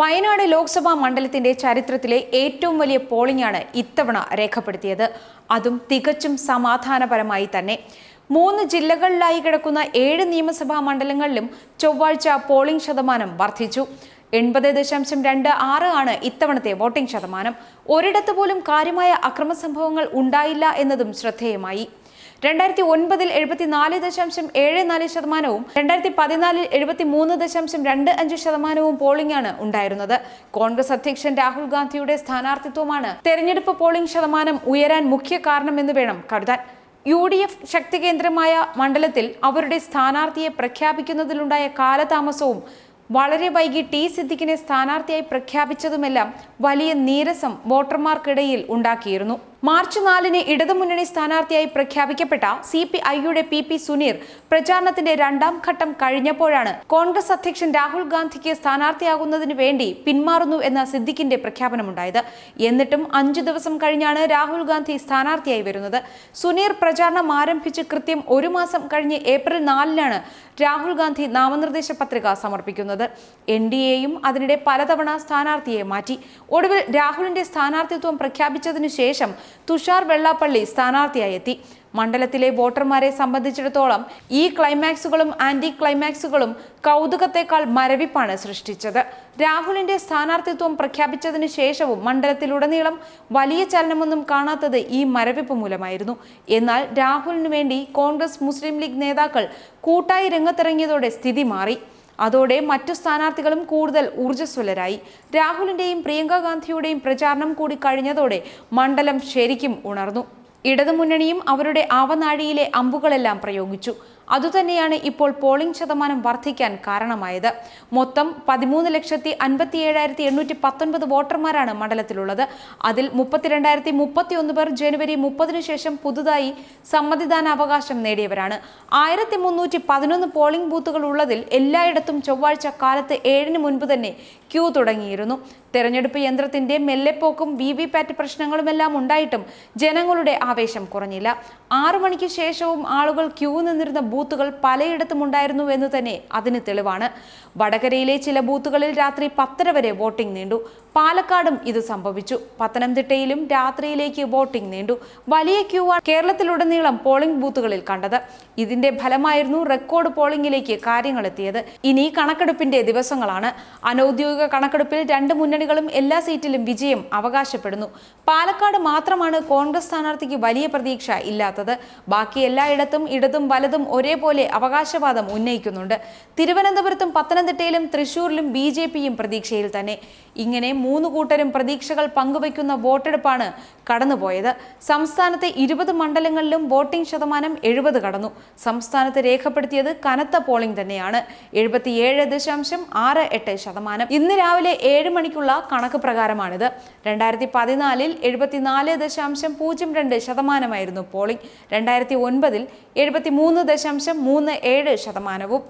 വയനാട് ലോക്സഭാ മണ്ഡലത്തിന്റെ ചരിത്രത്തിലെ ഏറ്റവും വലിയ പോളിംഗാണ് ഇത്തവണ രേഖപ്പെടുത്തിയത്. അതും തികച്ചും സമാധാനപരമായി തന്നെ. മൂന്ന് ജില്ലകളിലായി കിടക്കുന്ന ഏഴ് നിയമസഭാ മണ്ഡലങ്ങളിലും ചൊവ്വാഴ്ച പോളിംഗ് ശതമാനം വർദ്ധിച്ചു. എൺപത് ദശാംശം രണ്ട് ആറ് ആണ് ഇത്തവണത്തെ വോട്ടിംഗ് ശതമാനം. ഒരിടത്ത് പോലും കാര്യമായ അക്രമ സംഭവങ്ങൾ ഉണ്ടായില്ല എന്നതും ശ്രദ്ധേയമായി. രണ്ടായിരത്തി ഒൻപതിൽ എഴുപത്തിനാല് ദശാംശം ഏഴ് നാല് ശതമാനവും രണ്ടായിരത്തി പതിനാലിൽ എഴുപത്തി മൂന്ന് ദശാംശം രണ്ട് അഞ്ച് ശതമാനവും പോളിംഗാണ് ഉണ്ടായിരുന്നത്. കോൺഗ്രസ് അധ്യക്ഷൻ രാഹുൽ ഗാന്ധിയുടെ സ്ഥാനാർത്ഥിത്വമാണ് തെരഞ്ഞെടുപ്പ് പോളിംഗ് ശതമാനം ഉയരാൻ മുഖ്യ കാരണമെന്ന് വേണം കരുതാൻ. യു ഡി എഫ് ശക്തികേന്ദ്രമായ മണ്ഡലത്തിൽ അവരുടെ സ്ഥാനാർത്ഥിയെ പ്രഖ്യാപിക്കുന്നതിലുണ്ടായ കാലതാമസവും വളരെ വൈകി ടി സിദ്ദിഖിനെ സ്ഥാനാർത്ഥിയായി പ്രഖ്യാപിച്ചതുമെല്ലാം വലിയ നീരസം വോട്ടർമാർക്കിടയിൽ ഉണ്ടാക്കിയിരുന്നു. മാർച്ച് നാലിന് ഇടതുമുന്നണി സ്ഥാനാർത്ഥിയായി പ്രഖ്യാപിക്കപ്പെട്ട സി പി ഐയുടെ പി പി സുനീർ പ്രചാരണത്തിന്റെ രണ്ടാം ഘട്ടം കഴിഞ്ഞപ്പോഴാണ് കോൺഗ്രസ് അധ്യക്ഷൻ രാഹുൽ ഗാന്ധിക്ക് സ്ഥാനാർത്ഥിയാകുന്നതിന് വേണ്ടി പിന്മാറുന്നു എന്ന സിദ്ദിഖിന്റെ പ്രഖ്യാപനമുണ്ടായത്. എന്നിട്ടും അഞ്ചു ദിവസം കഴിഞ്ഞാണ് രാഹുൽ ഗാന്ധി സ്ഥാനാർത്ഥിയായി വരുന്നത്. സുനീർ പ്രചാരണം ആരംഭിച്ച് കൃത്യം ഒരു മാസം കഴിഞ്ഞ് ഏപ്രിൽ നാലിനാണ് രാഹുൽ ഗാന്ധി നാമനിർദ്ദേശ പത്രിക സമർപ്പിക്കുന്നത്. എൻ ഡി എയും അതിനിടെ പലതവണ സ്ഥാനാർത്ഥിയെ മാറ്റി. ഒടുവിൽ രാഹുലിന്റെ സ്ഥാനാർത്ഥിത്വം പ്രഖ്യാപിച്ചതിനു ശേഷം തുഷാർ വെള്ളാപ്പള്ളി സ്ഥാനാർത്ഥിയായി എത്തി മണ്ഡലത്തിലെ വോട്ടർമാരെ സംബന്ധിച്ചിടത്തോളം ഈ ക്ലൈമാക്സുകളും ആന്റി ക്ലൈമാക്സുകളും കൗതുകത്തെക്കാൾ മരവിപ്പാണ് സൃഷ്ടിച്ചത്. രാഹുലിന്റെ സ്ഥാനാർത്ഥിത്വം പ്രഖ്യാപിച്ചതിന് ശേഷവും മണ്ഡലത്തിലുടനീളം വലിയ ചലനമൊന്നും കാണാത്തത് ഈ മരവിപ്പ് മൂലമായിരുന്നു. എന്നാൽ രാഹുലിനു വേണ്ടി കോൺഗ്രസ് മുസ്ലിം ലീഗ് നേതാക്കൾ കൂട്ടായി രംഗത്തിറങ്ങിയതോടെ സ്ഥിതി മാറി. അതോടെ മറ്റു സ്ഥാനാർത്ഥികളും കൂടുതൽ ഊർജസ്വലരായി. രാഹുലിന്റെയും പ്രിയങ്ക ഗാന്ധിയുടെയും പ്രചാരണം കൂടി കഴിഞ്ഞതോടെ മണ്ഡലം ശരിക്കും ഉണർന്നു. ഇടതുമുന്നണിയും അവരുടെ ആവനാഴിയിലെ അമ്പുകളെല്ലാം പ്രയോഗിച്ചു. അതുതന്നെയാണ് ഇപ്പോൾ പോളിംഗ് ശതമാനം വർദ്ധിക്കാൻ കാരണമായത്. മൊത്തം പതിമൂന്ന് ലക്ഷത്തി അൻപത്തി ഏഴായിരത്തി എണ്ണൂറ്റി പത്തൊൻപത് വോട്ടർമാരാണ് മണ്ഡലത്തിലുള്ളത്. അതിൽ മുപ്പത്തിരണ്ടായിരത്തി മുപ്പത്തി ഒന്ന് പേർ ജനുവരി മുപ്പതിനു ശേഷം പുതുതായി സമ്മതിദാനാവകാശം നേടിയവരാണ്. ആയിരത്തി മുന്നൂറ്റി പതിനൊന്ന് പോളിംഗ് ബൂത്തുകൾ ഉള്ളതിൽ എല്ലായിടത്തും ചൊവ്വാഴ്ച കാലത്ത് ഏഴിന് മുൻപ് തന്നെ ക്യൂ തുടങ്ങിയിരുന്നു. തെരഞ്ഞെടുപ്പ് യന്ത്രത്തിന്റെ മെല്ലെപ്പോക്കും വി വി പാറ്റ് പ്രശ്നങ്ങളുമെല്ലാം ഉണ്ടായിട്ടും ജനങ്ങളുടെ ആവേശം കുറഞ്ഞില്ല. ആറു മണിക്ക് ശേഷവും ആളുകൾ ക്യൂ നിന്നിരുന്ന ബൂത്തുകൾ പലയിടത്തും ഉണ്ടായിരുന്നു എന്ന് തന്നെ അതിന് തെളിവാണ്. വടകരയിലെ ചില ബൂത്തുകളിൽ രാത്രി പത്തര വരെ വോട്ടിംഗ് നീണ്ടു. പാലക്കാടും ഇത് സംഭവിച്ചു. പത്തനംതിട്ടയിലും രാത്രിയിലേക്ക് വോട്ടിംഗ് നീണ്ടു. വലിയ ക്യൂ ആണ് കേരളത്തിലുടനീളം പോളിംഗ് ബൂത്തുകളിൽ കണ്ടത്. ഇതിന്റെ ഫലമായിരുന്നു റെക്കോർഡ് പോളിംഗിലേക്ക് കാര്യങ്ങൾ എത്തിയത്. ഇനി കണക്കെടുപ്പിന്റെ ദിവസങ്ങളാണ്. അനൌദ്യോഗിക കണക്കെടുപ്പിൽ രണ്ട് മുന്നണികളും എല്ലാ സീറ്റിലും വിജയം അവകാശപ്പെടുന്നു. പാലക്കാട് മാത്രമാണ് കോൺഗ്രസ് സ്ഥാനാർത്ഥിക്ക് വലിയ പ്രതീക്ഷ ഇല്ലാത്തത്. ബാക്കി എല്ലായിടത്തും ഇടതും വലതും ഒരേപോലെ അവകാശവാദം ഉന്നയിക്കുന്നുണ്ട്. തിരുവനന്തപുരത്തും പത്തനംതിട്ടയിലും തൃശൂരിലും ബി ജെ പിയും പ്രതീക്ഷയിൽ തന്നെ. ഇങ്ങനെ മൂന്ന് കൂട്ടരും പ്രതീക്ഷകൾ പങ്കുവയ്ക്കുന്ന വോട്ടെടുപ്പാണ് കടന്നുപോയത്. സംസ്ഥാനത്തെ ഇരുപത് മണ്ഡലങ്ങളിലും വോട്ടിംഗ് ശതമാനം എഴുപത് കടന്നു. സംസ്ഥാനത്ത് രേഖപ്പെടുത്തിയത് കനത്ത പോളിംഗ് തന്നെയാണ്. എഴുപത്തിയേഴ് ദശാംശം ആറ് എട്ട് ശതമാനം. ഇന്ന് രാവിലെ ഏഴ് മണിക്കുള്ള കണക്ക് പ്രകാരമാണിത്. രണ്ടായിരത്തി പതിനാലിൽ എഴുപത്തിനാല് ദശാംശം പൂജ്യം രണ്ട് ശതമാനമായിരുന്നു പോളിംഗ്. രണ്ടായിരത്തി ഒൻപതിൽ എഴുപത്തി മൂന്ന് ദശാംശം മൂന്ന് ഏഴ് ശതമാനവും.